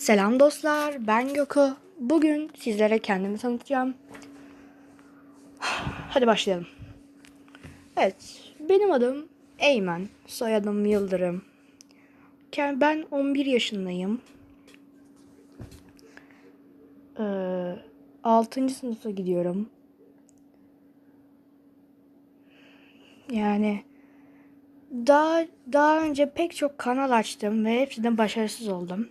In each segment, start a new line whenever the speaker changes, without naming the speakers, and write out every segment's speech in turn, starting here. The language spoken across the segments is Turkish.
Selam dostlar, ben Gökü. Bugün sizlere kendimi tanıtacağım. Hadi başlayalım. Evet, benim adım Eymen, soyadım Yıldırım. Ben 11 yaşındayım. Ee, 6. sınıfa gidiyorum. Yani daha daha önce pek çok kanal açtım ve hepsinden başarısız oldum.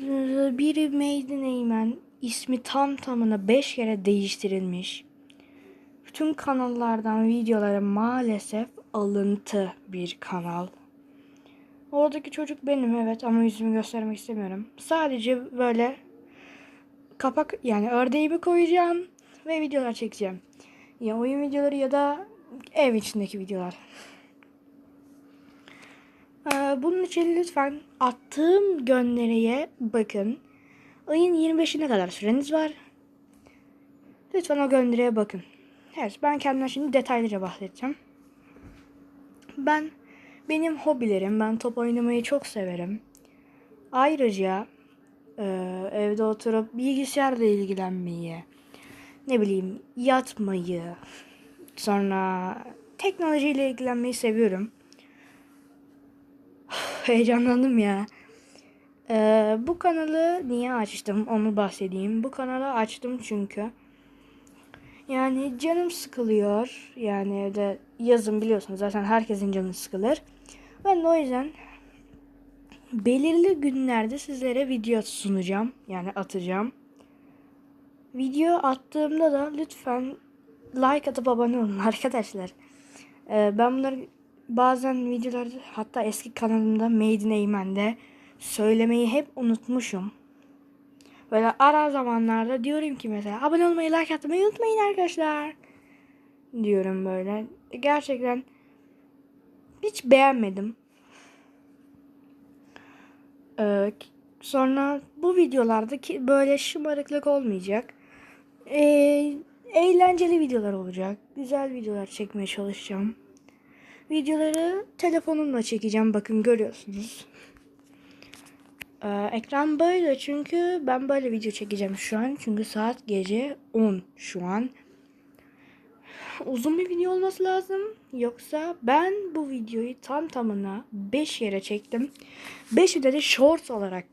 Biri Maiden Eymen ismi tam tamına 5 kere değiştirilmiş. Bütün kanallardan videoları maalesef alıntı bir kanal. Oradaki çocuk benim evet ama yüzümü göstermek istemiyorum. Sadece böyle kapak yani ördeğimi koyacağım ve videolar çekeceğim. Ya oyun videoları ya da ev içindeki videolar. Ee, Bunun için lütfen attığım gönderiye bakın. Ayın 25'ine kadar süreniz var. Lütfen o gönderiye bakın. Evet ben kendimden şimdi detaylıca bahsedeceğim. Ben benim hobilerim ben top oynamayı çok severim. Ayrıca e, evde oturup bilgisayarla ilgilenmeyi, ne bileyim yatmayı, sonra teknolojiyle ilgilenmeyi seviyorum. Heyecanlandım ya. Ee, bu kanalı niye açtım onu bahsedeyim. Bu kanalı açtım çünkü yani canım sıkılıyor. Yani evde yazın biliyorsunuz zaten herkesin canı sıkılır. Ben de o yüzden belirli günlerde sizlere video sunacağım. Yani atacağım. Video attığımda da lütfen like atıp abone olun arkadaşlar. Ee, ben bunları bazen videolarda hatta eski kanalımda Made in Eymen'de söylemeyi hep unutmuşum. Böyle ara zamanlarda diyorum ki mesela abone olmayı, like atmayı unutmayın arkadaşlar. Diyorum böyle. Gerçekten hiç beğenmedim. Ee, sonra bu videolarda ki böyle şımarıklık olmayacak. Ee, eğlenceli videolar olacak. Güzel videolar çekmeye çalışacağım. Videoları telefonumla çekeceğim. Bakın görüyorsunuz. Ee, ekran böyle çünkü ben böyle video çekeceğim şu an. Çünkü saat gece 10 şu an. Uzun bir video olması lazım. Yoksa ben bu videoyu tam tamına 5 yere çektim. 5'i de shorts olarak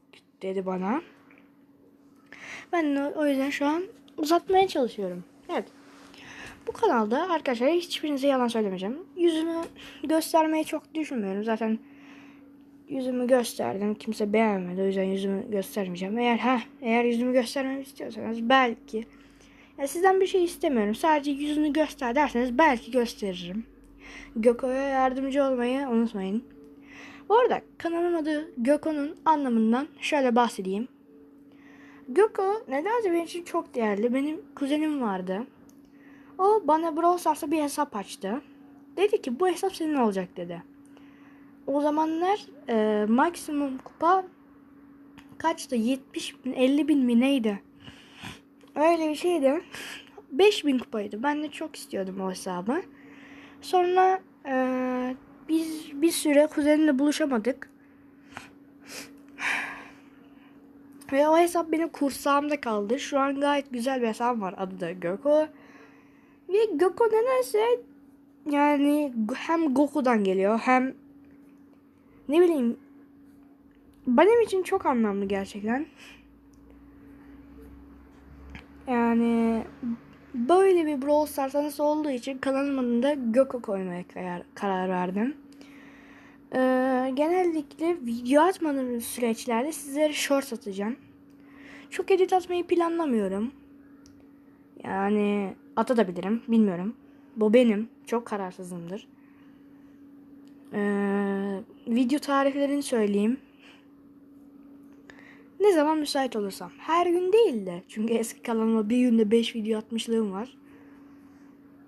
dedi bana. Ben de o yüzden şu an uzatmaya çalışıyorum. Evet. Bu kanalda arkadaşlar hiçbirinize yalan söylemeyeceğim. Yüzümü göstermeyi çok düşünmüyorum. Zaten yüzümü gösterdim. Kimse beğenmedi. O yüzden yüzümü göstermeyeceğim. Eğer ha eğer yüzümü göstermemi istiyorsanız belki ya sizden bir şey istemiyorum. Sadece yüzünü göster derseniz belki gösteririm. Göko'ya yardımcı olmayı unutmayın. Bu arada kanalın adı Göko'nun anlamından şöyle bahsedeyim. Göko nedense benim için çok değerli. Benim kuzenim vardı. O bana Brawl Stars'ta bir hesap açtı. Dedi ki bu hesap senin olacak dedi. O zamanlar e, maksimum kupa kaçtı? 70 bin 50 bin mi neydi? Öyle bir şeydi. 5000 kupaydı. Ben de çok istiyordum o hesabı. Sonra e, biz bir süre kuzenimle buluşamadık. Ve o hesap benim kursağımda kaldı. Şu an gayet güzel bir hesabım var. Adı da Göko. Ve Göko nedense yani hem Goku'dan geliyor hem ne bileyim benim için çok anlamlı gerçekten. Yani böyle bir Brawl Stars olduğu için kanalımın adında Göko koymaya karar verdim. Ee, genellikle video atmadığım süreçlerde sizlere short atacağım. Çok edit atmayı planlamıyorum. Yani atabilirim bilmiyorum. Bu benim. Çok kararsızımdır. Ee, video tarihlerini söyleyeyim. Ne zaman müsait olursam. Her gün değil de. Çünkü eski kanalıma bir günde 5 video atmışlığım var.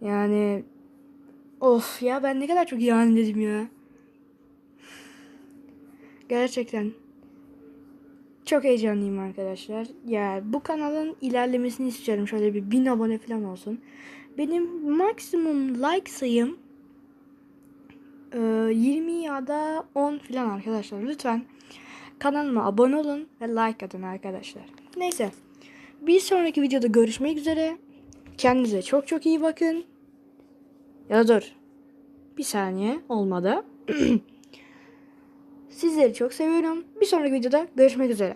Yani of ya ben ne kadar çok yani dedim ya. Gerçekten çok heyecanlıyım arkadaşlar. Ya bu kanalın ilerlemesini istiyorum. Şöyle bir bin abone falan olsun. Benim maksimum like sayım e, 20 ya da 10 falan arkadaşlar. Lütfen Kanalıma abone olun ve like atın arkadaşlar. Neyse. Bir sonraki videoda görüşmek üzere. Kendinize çok çok iyi bakın. Ya dur. Bir saniye olmadı. Sizleri çok seviyorum. Bir sonraki videoda görüşmek üzere.